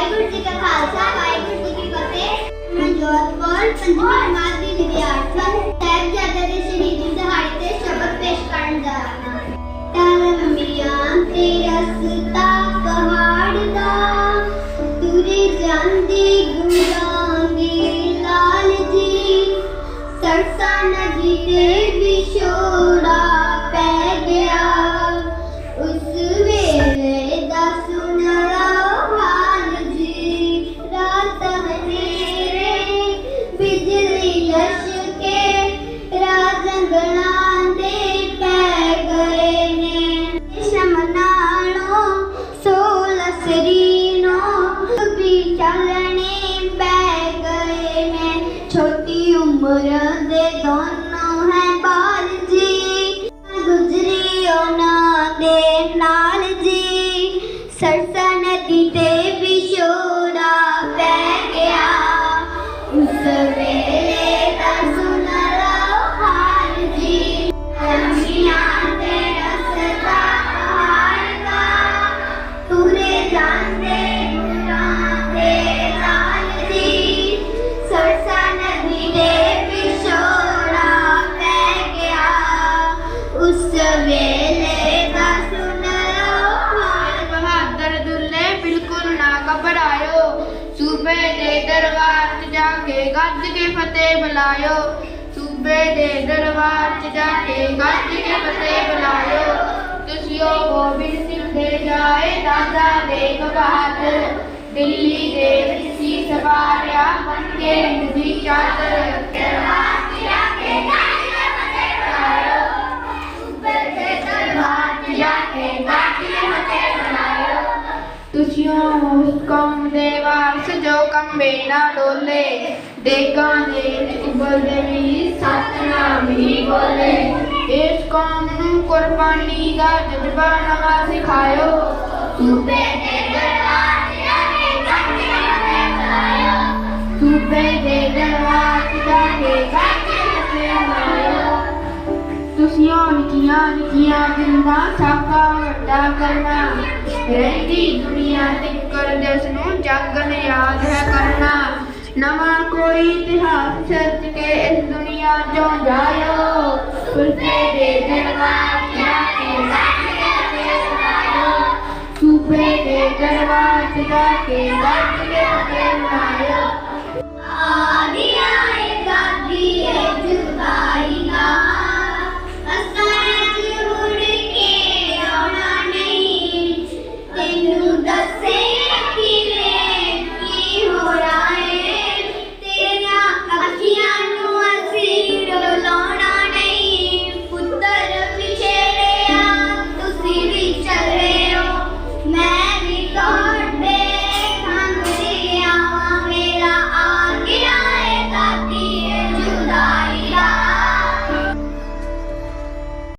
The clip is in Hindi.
ਵਾਹਿਗੁਰੂ ਜੀ ਕਾ ਖਾਲਸਾ ਵਾਹਿਗੁਰੂ ਜੀ ਕੀ ਫਤਿਹ ਮੈਂ ਜੋਤ ਕੌਰ ਪੰਜਵੀਂ ਜਮਾਤ दोनों बाल जी ना दे नाल जी सरसा नदी ते घबरायो सूबे दे दरबार जाके गज के फते बुलायो। सूबे दे दरबार च जाके गज के फतेह बुलायो। तुसियो गोबिंद सिंह दे जाए, दादा दे बहादुर। दिल्ली दे सी सवारिया मन के चादर। कौम देवास जो कम्बेना डोले देखा जे उबल देवी सतनाम ही बोले। इस कौम कुर्बानी का जज्बा नवा सिखायो सूबे दे दरवाज़ा ने दे तुसियों निकियाँ निकियाँ दिल ना साका वड्डा करना। रहती दुनिया तिक कर जश्नों जगन याद है करना। नवा कोई इतिहास सच के इस दुनिया जो जायो। उसके दे दरबार सूपे के दरबार के the same.